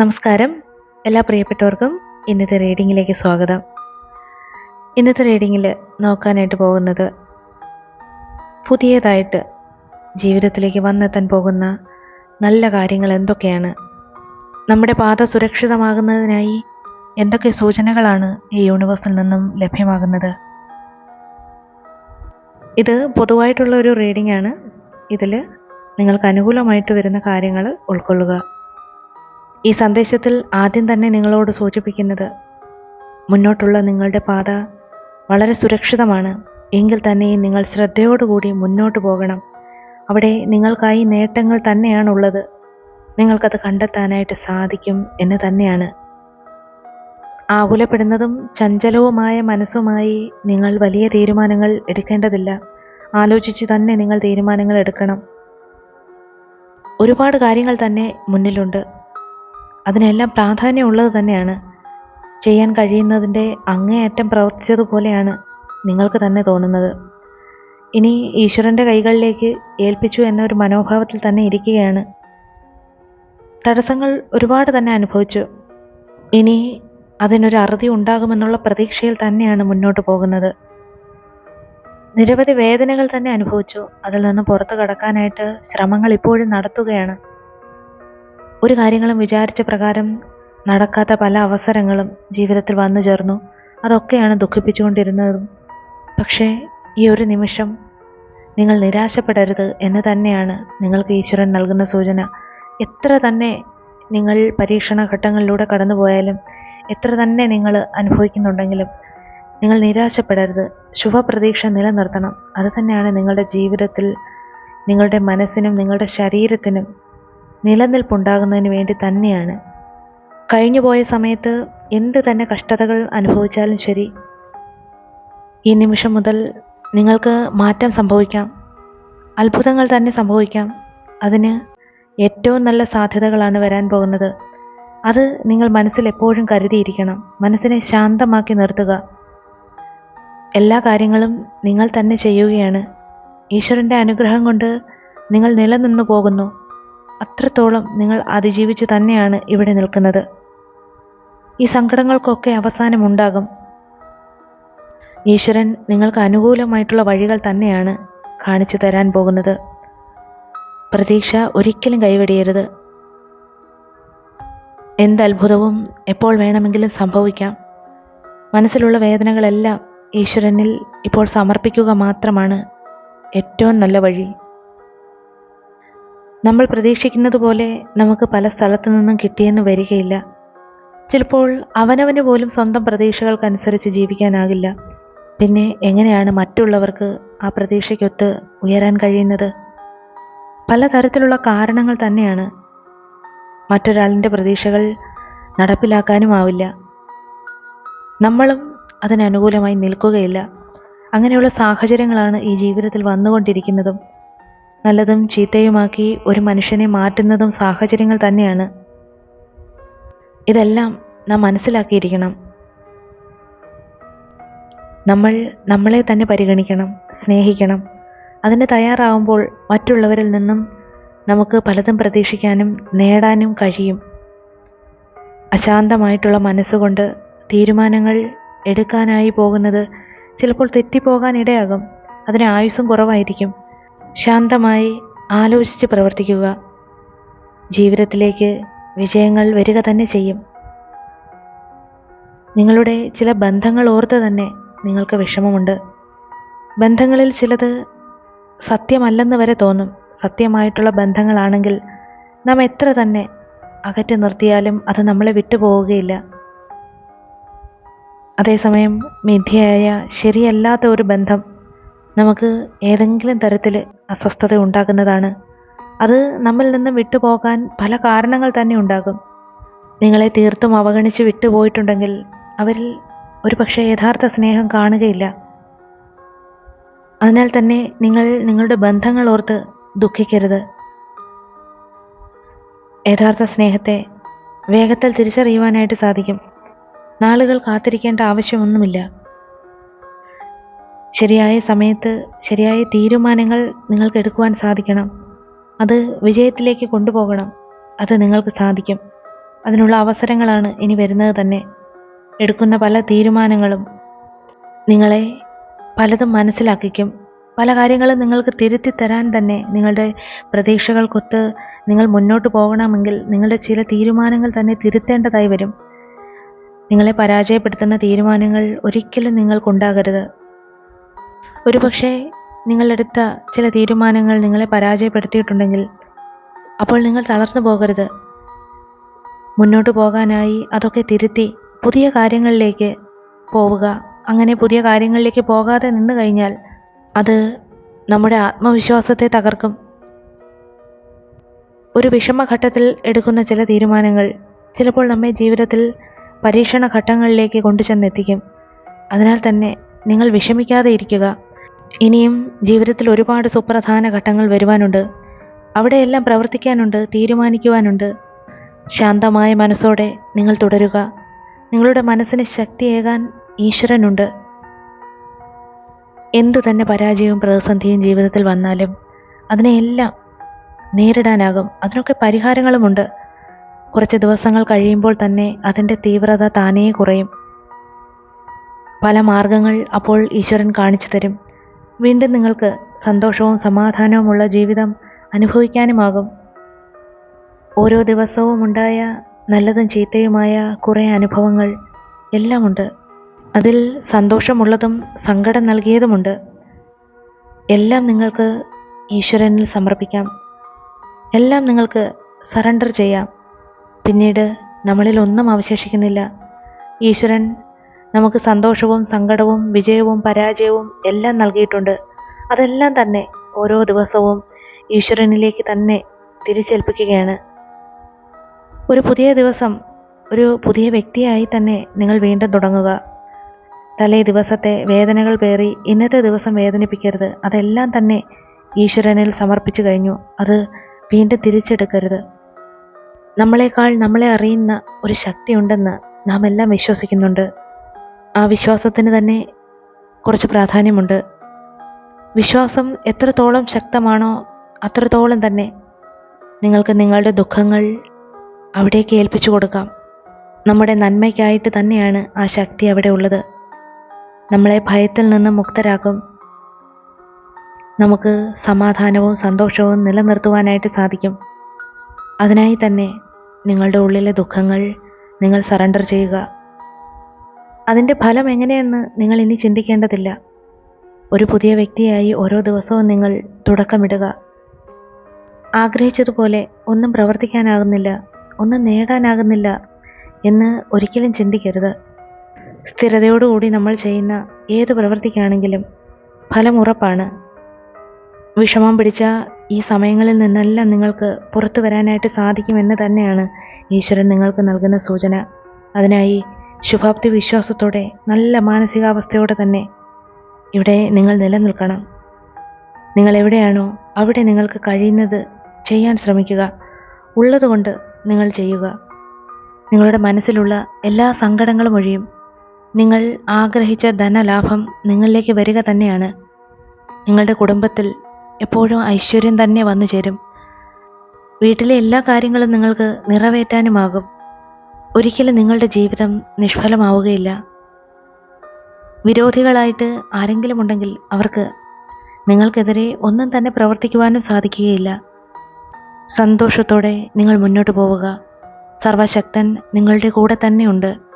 നമസ്കാരം. എല്ലാ പ്രിയപ്പെട്ടവർക്കും ഇന്നത്തെ റീഡിങ്ങിലേക്ക് സ്വാഗതം. ഇന്നത്തെ റീഡിങ്ങിൽ നോക്കാനായിട്ട് പോകുന്നത് പുതിയതായിട്ട് ജീവിതത്തിലേക്ക് വന്നെത്താൻ പോകുന്ന നല്ല കാര്യങ്ങൾ എന്തൊക്കെയാണ്? നമ്മുടെ പാത സുരക്ഷിതമാകുന്നതിനായി എന്തൊക്കെ സൂചനകളാണ് ഈ യൂണിവേഴ്സിൽ നിന്നും ലഭ്യമാകുന്നത്? ഇത് പൊതുവായിട്ടുള്ള ഒരു റീഡിംഗ് ആണ് ഇതിൽ നിങ്ങൾക്ക് അനുകൂലമായിട്ട് വരുന്ന കാര്യങ്ങൾ ഉൾക്കൊള്ളുക. ഈ സന്ദേശത്തിൽ ആദ്യം തന്നെ നിങ്ങളോട് സൂചിപ്പിക്കുന്നത് മുന്നോട്ടുള്ള നിങ്ങളുടെ പാത വളരെ സുരക്ഷിതമാണ്. എങ്കിൽ തന്നെയും നിങ്ങൾ ശ്രദ്ധയോടുകൂടി മുന്നോട്ട് പോകണം. അവിടെ നിങ്ങൾക്കായി നേട്ടങ്ങൾ തന്നെയാണുള്ളത്. നിങ്ങൾക്കത് കണ്ടെത്താനായിട്ട് സാധിക്കും എന്ന് തന്നെയാണ്. ആകുലപ്പെടുന്നതും ചഞ്ചലവുമായ മനസ്സുമായി നിങ്ങൾ വലിയ തീരുമാനങ്ങൾ എടുക്കേണ്ടതില്ല. ആലോചിച്ച് തന്നെ നിങ്ങൾ തീരുമാനങ്ങൾ എടുക്കണം. ഒരുപാട് കാര്യങ്ങൾ തന്നെ മുന്നിലുണ്ട്. അതിനെല്ലാം പ്രാധാന്യമുള്ളത് തന്നെയാണ്. ചെയ്യാൻ കഴിയുന്നതിന്റെ അങ്ങേയറ്റം പ്രവർത്തിച്ചതുപോലെയാണ് നിങ്ങൾക്ക് തന്നെ തോന്നുന്നത്. ഇനി ഈശ്വരന്റെ കൈകളിലേക്ക് ഏൽപ്പിച്ചു എന്നൊരു മനോഭാവത്തിൽ തന്നെ ഇരിക്കുകയാണ്. തടസ്സങ്ങൾ ഒരുപാട് തന്നെ അനുഭവിച്ചു. ഇനി അതിനൊരു അറുതി ഉണ്ടാകുമെന്നുള്ള പ്രതീക്ഷയിൽ തന്നെയാണ് മുന്നോട്ട് പോകുന്നത്. നിരവധി വേദനകൾ തന്നെ അനുഭവിച്ചു. അതിൽ നിന്ന് പുറത്തു കടക്കാനായിട്ട് ശ്രമങ്ങൾ ഇപ്പോഴും നടത്തുകയാണ്. ഒരു കാര്യങ്ങളും വിചാരിച്ച പ്രകാരം നടക്കാത്ത പല അവസരങ്ങളും ജീവിതത്തിൽ വന്നു ചേർന്നു. അതൊക്കെയാണ് ദുഃഖിപ്പിച്ചുകൊണ്ടിരുന്നതും. പക്ഷേ ഈ ഒരു നിമിഷം നിങ്ങൾ നിരാശപ്പെടരുത് എന്ന് തന്നെയാണ് നിങ്ങൾക്ക് ഈശ്വരൻ നൽകുന്ന സൂചന. എത്ര തന്നെ നിങ്ങൾ പരീക്ഷണ ഘട്ടങ്ങളിലൂടെ കടന്നു പോയാലും എത്ര തന്നെ നിങ്ങൾ അനുഭവിക്കുന്നുണ്ടെങ്കിലും നിങ്ങൾ നിരാശപ്പെടരുത്. ശുഭപ്രതീക്ഷ നിലനിർത്തണം. അത് തന്നെയാണ് നിങ്ങളുടെ ജീവിതത്തിൽ നിങ്ങളുടെ മനസ്സിനും നിങ്ങളുടെ ശരീരത്തിനും നിലനിൽപ്പുണ്ടാകുന്നതിന് വേണ്ടി തന്നെയാണ്. കഴിഞ്ഞുപോയ സമയത്ത് എന്ത് തന്നെ കഷ്ടതകൾ അനുഭവിച്ചാലും ശരി ഈ നിമിഷം മുതൽ നിങ്ങൾക്ക് മാറ്റം സംഭവിക്കാം. അത്ഭുതങ്ങൾ തന്നെ സംഭവിക്കാം. അതിന് ഏറ്റവും നല്ല സാധ്യതകളാണ് വരാൻ പോകുന്നത്. അത് നിങ്ങൾ മനസ്സിൽ എപ്പോഴും കരുതിയിരിക്കണം. മനസ്സിനെ ശാന്തമാക്കി നിർത്തുക. എല്ലാ കാര്യങ്ങളും നിങ്ങൾ തന്നെ ചെയ്യുകയാണ്. ഈശ്വരന്റെ അനുഗ്രഹം കൊണ്ട് നിങ്ങൾ നിലനിന്നു പോകുന്നു. അത്രത്തോളം നിങ്ങൾ അതിജീവിച്ചു തന്നെയാണ് ഇവിടെ നിൽക്കുന്നത്. ഈ സങ്കടങ്ങൾക്കൊക്കെ അവസാനമുണ്ടാകും. ഈശ്വരൻ നിങ്ങൾക്ക് അനുകൂലമായിട്ടുള്ള വഴികൾ തന്നെയാണ് കാണിച്ചു തരാൻ പോകുന്നത്. പ്രതീക്ഷ ഒരിക്കലും കൈവെടിയരുത്. എന്ത് അത്ഭുതവും എപ്പോൾ വേണമെങ്കിലും സംഭവിക്കാം. മനസ്സിലുള്ള വേദനകളെല്ലാം ഈശ്വരനിൽ ഇപ്പോൾ സമർപ്പിക്കുക മാത്രമാണ് ഏറ്റവും നല്ല വഴി. നമ്മൾ പ്രതീക്ഷിക്കുന്നത് പോലെ നമുക്ക് പല സ്ഥലത്തു നിന്നും കിട്ടിയെന്ന് വരികയില്ല. ചിലപ്പോൾ അവനവന് പോലും സ്വന്തം പ്രതീക്ഷകൾക്കനുസരിച്ച് ജീവിക്കാനാകില്ല. പിന്നെ എങ്ങനെയാണ് മറ്റുള്ളവർക്ക് ആ പ്രതീക്ഷയ്ക്കൊത്ത് ഉയരാൻ കഴിയുന്നത്? പലതരത്തിലുള്ള കാരണങ്ങൾ തന്നെയാണ് മറ്റൊരാളിന്റെ പ്രതീക്ഷകൾ നടപ്പിലാക്കാനുമാവില്ല. നമ്മളും അതിനനുകൂലമായി നിൽക്കുകയില്ല. അങ്ങനെയുള്ള സാഹചര്യങ്ങളാണ് ഈ ജീവിതത്തിൽ വന്നുകൊണ്ടിരിക്കുന്നതും. നല്ലതും ചീത്തയുമാക്കി ഒരു മനുഷ്യനെ മാറ്റുന്നതും സാഹചര്യങ്ങൾ തന്നെയാണ്. ഇതെല്ലാം നാം മനസ്സിലാക്കിയിരിക്കണം. നമ്മൾ നമ്മളെ തന്നെ പരിഗണിക്കണം സ്നേഹിക്കണം. അതിന് തയ്യാറാവുമ്പോൾ മറ്റുള്ളവരിൽ നിന്നും നമുക്ക് പലതും പ്രതീക്ഷിക്കാനും നേടാനും കഴിയും. അശാന്തമായിട്ടുള്ള മനസ്സുകൊണ്ട് തീരുമാനങ്ങൾ എടുക്കാനായി പോകുന്നത് ചിലപ്പോൾ തെറ്റിപ്പോകാൻ ഇടയാകും. അതിന് ആയുസ്സും കുറവായിരിക്കും. ശാന്തമായി ആലോചിച്ച് പ്രവർത്തിക്കുക. ജീവിതത്തിലേക്ക് വിജയങ്ങൾ വരിക തന്നെ ചെയ്യും. നിങ്ങളുടെ ചില ബന്ധങ്ങൾ ഓർത്ത് തന്നെ നിങ്ങൾക്ക് വിഷമമുണ്ട്. ബന്ധങ്ങളിൽ ചിലത് സത്യമല്ലെന്ന് വരെ തോന്നും. സത്യമായിട്ടുള്ള ബന്ധങ്ങളാണെങ്കിൽ നാം എത്ര തന്നെ അകറ്റി നിർത്തിയാലും അത് നമ്മളെ വിട്ടുപോവുകയില്ല അതേസമയം മിഥ്യയായ ശരിയല്ലാത്ത ഒരു ബന്ധം നമുക്ക് ഏതെങ്കിലും തരത്തിൽ അസ്വസ്ഥത ഉണ്ടാകുന്നതാണ്. അത് നമ്മിൽ നിന്ന് വിട്ടുപോകാൻ പല കാരണങ്ങൾ തന്നെ ഉണ്ടാകും. നിങ്ങളെ തീർത്തും അവഗണിച്ച് വിട്ടുപോയിട്ടുണ്ടെങ്കിൽ അവരിൽ ഒരു പക്ഷേ യഥാർത്ഥ സ്നേഹം കാണുകയില്ല. അതിനാൽ തന്നെ നിങ്ങൾ നിങ്ങളുടെ ബന്ധങ്ങൾ ഓർത്ത് ദുഃഖിക്കരുത്. യഥാർത്ഥ സ്നേഹത്തെ വേഗത്തിൽ തിരിച്ചറിയുവാനായിട്ട് സാധിക്കും. നാളുകൾ കാത്തിരിക്കേണ്ട ആവശ്യമൊന്നുമില്ല. ശരിയായ സമയത്ത് ശരിയായ തീരുമാനങ്ങൾ നിങ്ങൾക്ക് എടുക്കുവാൻ സാധിക്കണം. അത് വിജയത്തിലേക്ക് കൊണ്ടുപോകണം. അത് നിങ്ങൾക്ക് സാധിക്കും. അതിനുള്ള അവസരങ്ങളാണ് ഇനി വരുന്നത് തന്നെ. എടുക്കുന്ന പല തീരുമാനങ്ങളും നിങ്ങളെ പലതും മനസ്സിലാക്കിക്കും. പല കാര്യങ്ങളും നിങ്ങൾക്ക് തിരുത്തി തരാൻ തന്നെ നിങ്ങളുടെ പ്രതീക്ഷകൾക്കൊത്ത് നിങ്ങൾ മുന്നോട്ട് പോകണമെങ്കിൽ നിങ്ങളുടെ ചില തീരുമാനങ്ങൾ തന്നെ തിരുത്തേണ്ടതായി വരും. നിങ്ങളെ പരാജയപ്പെടുത്തുന്ന തീരുമാനങ്ങൾ ഒരിക്കലും നിങ്ങൾക്കുണ്ടാകരുത്. ഒരുപക്ഷെ നിങ്ങളെടുത്ത ചില തീരുമാനങ്ങൾ നിങ്ങളെ പരാജയപ്പെടുത്തിയിട്ടുണ്ടെങ്കിൽ അപ്പോൾ നിങ്ങൾ തളർന്നു പോകരുത്. മുന്നോട്ട് പോകാനായി അതൊക്കെ തിരുത്തി പുതിയ കാര്യങ്ങളിലേക്ക് പോവുക. അങ്ങനെ പുതിയ കാര്യങ്ങളിലേക്ക് പോകാതെ നിന്ന് കഴിഞ്ഞാൽ അത് നമ്മുടെ ആത്മവിശ്വാസത്തെ തകർക്കും. ഒരു വിഷമഘട്ടത്തിൽ എടുക്കുന്ന ചില തീരുമാനങ്ങൾ ചിലപ്പോൾ നമ്മെ ജീവിതത്തിൽ പരീക്ഷണ ഘട്ടങ്ങളിലേക്ക് കൊണ്ടുചെന്നെത്തിക്കും. അതിനാൽ തന്നെ നിങ്ങൾ വിഷമിക്കാതെ ഇരിക്കുക. ഇനിയും ജീവിതത്തിൽ ഒരുപാട് സുപ്രധാന ഘട്ടങ്ങൾ വരുവാനുണ്ട്. അവിടെയെല്ലാം പ്രവർത്തിക്കാനുണ്ട് തീരുമാനിക്കുവാനുണ്ട്. ശാന്തമായ മനസ്സോടെ നിങ്ങൾ തുടരുക. നിങ്ങളുടെ മനസ്സിന് ശക്തിയേകാൻ ഈശ്വരനുണ്ട്. എന്തു തന്നെ പരാജയവും പ്രതിസന്ധിയും ജീവിതത്തിൽ വന്നാലും അതിനെയെല്ലാം നേരിടാനാകും. അതിനൊക്കെ പരിഹാരങ്ങളുമുണ്ട്. കുറച്ച് ദിവസങ്ങൾ കഴിയുമ്പോൾ തന്നെ അതിന്റെ തീവ്രത താനേ കുറയും. പല മാർഗങ്ങൾ അപ്പോൾ ഈശ്വരൻ കാണിച്ചു തരും. വീണ്ടും നിങ്ങൾക്ക് സന്തോഷവും സമാധാനവുമുള്ള ജീവിതം അനുഭവിക്കാനുമാകും. ഓരോ ദിവസവും ഉണ്ടായ നല്ലതും ചീത്തയുമായ കുറേ അനുഭവങ്ങൾ എല്ലാമുണ്ട്. അതിൽ സന്തോഷമുള്ളതും സങ്കടം നൽകിയതുമുണ്ട്. എല്ലാം നിങ്ങൾക്ക് ഈശ്വരനിൽ സമർപ്പിക്കാം. എല്ലാം നിങ്ങൾക്ക് സറണ്ടർ ചെയ്യാം. പിന്നീട് നമ്മളിൽ ഒന്നും അവശേഷിക്കുന്നില്ല. ഈശ്വരൻ നമുക്ക് സന്തോഷവും സങ്കടവും വിജയവും പരാജയവും എല്ലാം നൽകിയിട്ടുണ്ട്. അതെല്ലാം തന്നെ ഓരോ ദിവസവും ഈശ്വരനിലേക്ക് തന്നെ തിരിച്ചേൽപ്പിക്കുകയാണ്. ഒരു പുതിയ ദിവസം ഒരു പുതിയ വ്യക്തിയായി തന്നെ നിങ്ങൾ വീണ്ടും തുടങ്ങുക. തലേ ദിവസത്തെ വേദനകൾ പേറി ഇന്നത്തെ ദിവസം വേദനിപ്പിക്കരുത്. അതെല്ലാം തന്നെ ഈശ്വരനിൽ സമർപ്പിച്ചു കഴിഞ്ഞു. അത് വീണ്ടും തിരിച്ചെടുക്കരുത്. നമ്മളെക്കാൾ നമ്മളെ അറിയുന്ന ഒരു ശക്തിയുണ്ടെന്ന് നാം എല്ലാം വിശ്വസിക്കുന്നുണ്ട്. ആ വിശ്വാസത്തിന് തന്നെ കുറച്ച് പ്രാധാന്യമുണ്ട്. വിശ്വാസം എത്രത്തോളം ശക്തമാണോ അത്രത്തോളം തന്നെ നിങ്ങൾക്ക് നിങ്ങളുടെ ദുഃഖങ്ങൾ അവിടേക്ക് ഏൽപ്പിച്ചു കൊടുക്കാം. നമ്മുടെ നന്മയ്ക്കായിട്ട് തന്നെയാണ് ആ ശക്തി അവിടെ ഉള്ളത്. നമ്മളെ ഭയത്തിൽ നിന്ന് മുക്തരാക്കും. നമുക്ക് സമാധാനവും സന്തോഷവും നിലനിർത്തുവാനായിട്ട് സാധിക്കും. അതിനായി തന്നെ നിങ്ങളുടെ ഉള്ളിലെ ദുഃഖങ്ങൾ നിങ്ങൾ സറണ്ടർ ചെയ്യുക. അതിന്റെ ഫലം എങ്ങനെയെന്ന് നിങ്ങൾ ഇനി ചിന്തിക്കേണ്ടതില്ല. ഒരു പുതിയ വ്യക്തിയായി ഓരോ ദിവസവും നിങ്ങൾ തുടക്കമിടുക. ആഗ്രഹിച്ചതുപോലെ ഒന്നും പ്രവർത്തിക്കാനാകുന്നില്ല ഒന്നും നേടാനാകുന്നില്ല എന്ന് ഒരിക്കലും ചിന്തിക്കരുത്. സ്ഥിരതയോടുകൂടി നമ്മൾ ചെയ്യുന്ന ഏത് പ്രവൃത്തിക്കാണെങ്കിലും ഫലം ഉറപ്പാണ്. വിഷമം പിടിച്ച ഈ സമയങ്ങളിൽ നിന്നെല്ലാം നിങ്ങൾക്ക് പുറത്തു വരാനായിട്ട് സാധിക്കുമെന്ന് തന്നെയാണ് ഈശ്വരൻ നിങ്ങൾക്ക് നൽകുന്ന സൂചന. അതിനായി ശുഭാപ്തി വിശ്വാസത്തോടെ നല്ല മാനസികാവസ്ഥയോടെ തന്നെ ഇവിടെ നിങ്ങൾ നിലനിൽക്കണം. നിങ്ങൾ എവിടെയാണോ അവിടെ നിങ്ങൾക്ക് കഴിയുന്നത് ചെയ്യാൻ ശ്രമിക്കുക. ഉള്ളതുകൊണ്ട് നിങ്ങൾ ചെയ്യുക. നിങ്ങളുടെ മനസ്സിലുള്ള എല്ലാ സങ്കടങ്ങളും ഒഴിയും. നിങ്ങൾ ആഗ്രഹിച്ച ധനലാഭം നിങ്ങളിലേക്ക് വരിക തന്നെയാണ്. നിങ്ങളുടെ കുടുംബത്തിൽ എപ്പോഴും ഐശ്വര്യം തന്നെ വന്നു ചേരും വീട്ടിലെ എല്ലാ കാര്യങ്ങളും നിങ്ങൾക്ക് നിറവേറ്റാനുമാകും. ഒരിക്കലും നിങ്ങളുടെ ജീവിതം നിഷ്ഫലമാവുകയില്ല. വിരോധികളായിട്ട് ആരെങ്കിലും ഉണ്ടെങ്കിൽ അവർക്ക് നിങ്ങൾക്കെതിരെ ഒന്നും തന്നെ പ്രവർത്തിക്കുവാനും സാധിക്കുകയില്ല. സന്തോഷത്തോടെ നിങ്ങൾ മുന്നോട്ട് പോവുക. സർവശക്തൻ നിങ്ങളുടെ കൂടെ തന്നെയുണ്ട്.